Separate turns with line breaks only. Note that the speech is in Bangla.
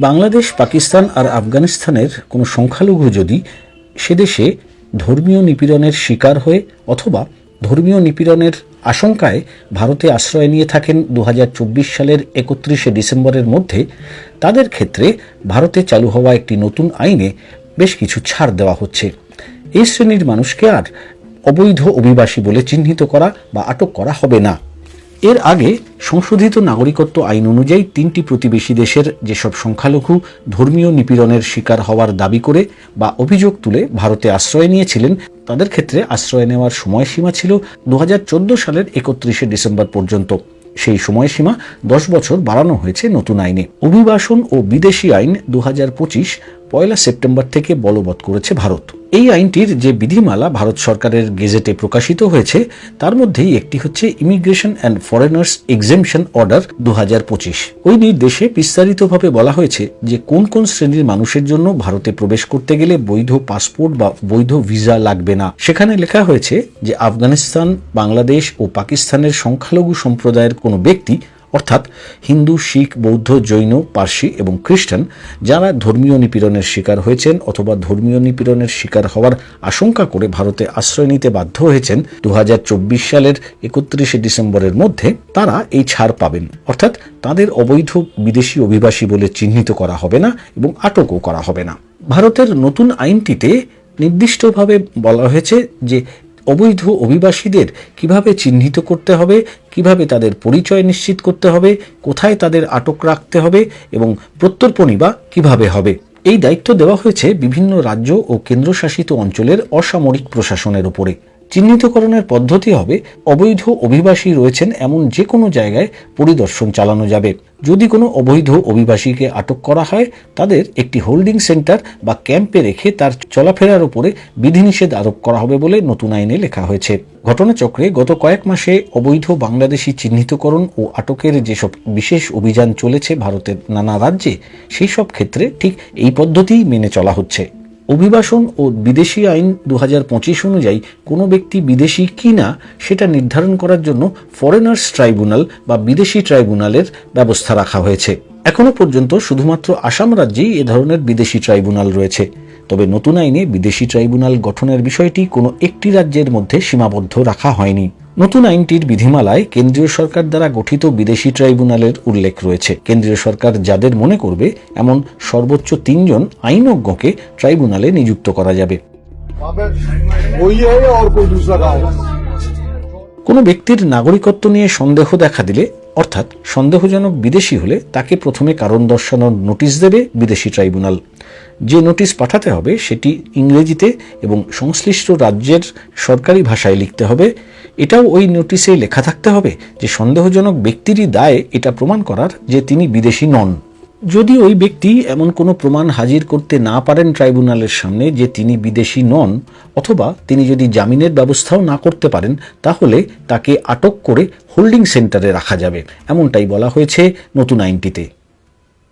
বাংলাদেশ, পাকিস্তান আর আফগানিস্তানের কোনো সংখ্যালঘু যদি সে দেশে ধর্মীয় নিপীড়নের শিকার হয়ে অথবা ধর্মীয় নিপীড়নের আশঙ্কায় ভারতে আশ্রয় নিয়ে থাকেন দু হাজার চব্বিশ সালের একত্রিশে ডিসেম্বরের মধ্যে, তাদের ক্ষেত্রে ভারতে চালু হওয়া একটি নতুন আইনে বেশ কিছু ছাড় দেওয়া হচ্ছে। এই শ্রেণির মানুষকে আর অবৈধ অভিবাসী বলে চিহ্নিত করা বা আটক করা হবে না। এর আগে সংশোধিত নাগরিকত্ব আইন অনুযায়ী তিনটি প্রতিবেশী দেশের যেসব সংখ্যালঘু ধর্মীয় নিপীড়নের শিকার হওয়ার দাবি করে বা অভিযোগ তুলে ভারতে আশ্রয় নিয়েছিলেন, তাদের ক্ষেত্রে আশ্রয় নেওয়ার সময়সীমা ছিল দু হাজার চোদ্দ সালের একত্রিশে ডিসেম্বর পর্যন্ত। সেই সময়সীমা দশ বছর বাড়ানো হয়েছে নতুন আইনে। অভিবাসন ও বিদেশি আইন দু হাজার পঁচিশ পয়লা সেপ্টেম্বর থেকে বলবৎ করেছে ভারত। এই আইনটির যে বিধিমালা ভারত সরকারের গেজেটে প্রকাশিত হয়েছে, তার মধ্যেই একটি হচ্ছে immigration and foreigners exemption order দুহাজার পঁচিশ। ওই নির্দেশে বিস্তারিতভাবে বলা হয়েছে যে কোন কোন শ্রেণির মানুষের জন্য ভারতে প্রবেশ করতে গেলে বৈধ পাসপোর্ট বা বৈধ ভিসা লাগবে না। সেখানে লেখা হয়েছে যে আফগানিস্তান, বাংলাদেশ ও পাকিস্তানের সংখ্যালঘু সম্প্রদায়ের কোনো ব্যক্তি অর্থাৎ হিন্দু, শিখ, বৌদ্ধ, জৈন, পার্সি এবং খ্রিস্টান যারা ধর্মীয় নিপীড়নের শিকার হয়েছেন অথবা ধর্মীয় নিপীড়নের শিকার হওয়ার আশঙ্কা করে ভারতে আশ্রয় নিতে বাধ্য হয়েছেন দু হাজার চব্বিশ সালের একত্রিশে ডিসেম্বরের মধ্যে তারা এই ছাড় পাবেন। অর্থাৎ তাদের অবৈধ বিদেশি অভিবাসী বলে চিহ্নিত করা হবে না এবং আটকও করা হবে না। ভারতের নতুন আইনটিতে নির্দিষ্টভাবে বলা হয়েছে যে অবৈধ অভিবাসীদের কীভাবে চিহ্নিত করতে হবে, কীভাবে তাদের পরিচয় নিশ্চিত করতে হবে, কোথায় তাদের আটক রাখতে হবে এবং প্রত্যর্পণী বা কীভাবে হবে। এই দায়িত্ব দেওয়া হয়েছে বিভিন্ন রাজ্য ও কেন্দ্রশাসিত অঞ্চলের অসামরিক প্রশাসনের উপরে চিহ্নিতকরণের পদ্ধতি হবে, অবৈধ অভিবাসী রয়েছেন এমন যে কোনো জায়গায় পরিদর্শন চালানো যাবে। যদি কোনো অবৈধ অভিবাসীকে আটক করা হয়, তাদের একটি হোল্ডিং সেন্টার বা ক্যাম্পে রেখে তার চলাফেরার উপরে বিধিনিষেধ আরোপ করা হবে বলে নতুন আইনে লেখা হয়েছে। ঘটনাচক্রে গত কয়েক মাসে অবৈধ বাংলাদেশি চিহ্নিতকরণ ও আটকের যেসব বিশেষ অভিযান চলেছে ভারতের নানা রাজ্যে, সেই সব ক্ষেত্রে ঠিক এই পদ্ধতিই মেনে চলা হচ্ছে। অভিবাসন ও বিদেশি আইন দু হাজার পঁচিশ অনুযায়ী কোনো ব্যক্তি বিদেশি কি না সেটা নির্ধারণ করার জন্য ফরেনার্স ট্রাইব্যুনাল বা বিদেশি ট্রাইব্যুনালের ব্যবস্থা রাখা হয়েছে। এখনও পর্যন্ত শুধুমাত্র আসাম রাজ্যেই এ ধরনের বিদেশি ট্রাইব্যুনাল রয়েছে। তবে নতুন আইনে বিদেশি ট্রাইব্যুনাল গঠনের বিষয়টি কোনো একটি রাজ্যের মধ্যে সীমাবদ্ধ রাখা হয়নি। নতুন আইনটির বিধিমালায় কেন্দ্রীয় সরকার দ্বারা গঠিত বিদেশি ট্রাইব্যুনালের উল্লেখ রয়েছে। কেন্দ্রীয় সরকার যাদের মনে করবে, এমন সর্বোচ্চ তিনজন আইনজ্ঞকে ট্রাইব্যুনালে নিযুক্ত করা যাবে। কোনো ব্যক্তির নাগরিকত্ব নিয়ে সন্দেহ দেখা দিলে, অর্থাৎ সন্দেহজনক বিদেশি হলে তাকে প্রথমে কারণ দর্শানোর নোটিশ দেবে বিদেশি ট্রাইব্যুনাল। যে নোটিশ পাঠাতে হবে সেটি ইংরেজিতে এবং সংশ্লিষ্ট রাজ্যের সরকারি ভাষায় লিখতে হবে। এটাও ওই নোটিশে লেখা থাকতে হবে যে সন্দেহজনক ব্যক্তিরই দায় এটা প্রমাণ করার যে তিনি বিদেশি নন। যদি ওই ব্যক্তি এমন কোনো প্রমাণ হাজির করতে না পারেন ট্রাইব্যুনালের সামনে যে তিনি বিদেশি নন, অথবা তিনি যদি জামিনের ব্যবস্থাও না করতে পারেন, তাহলে তাকে আটক করে হোল্ডিং সেন্টারে রাখা যাবে। এমনটাই বলা হয়েছে নতুন আইনটিতে।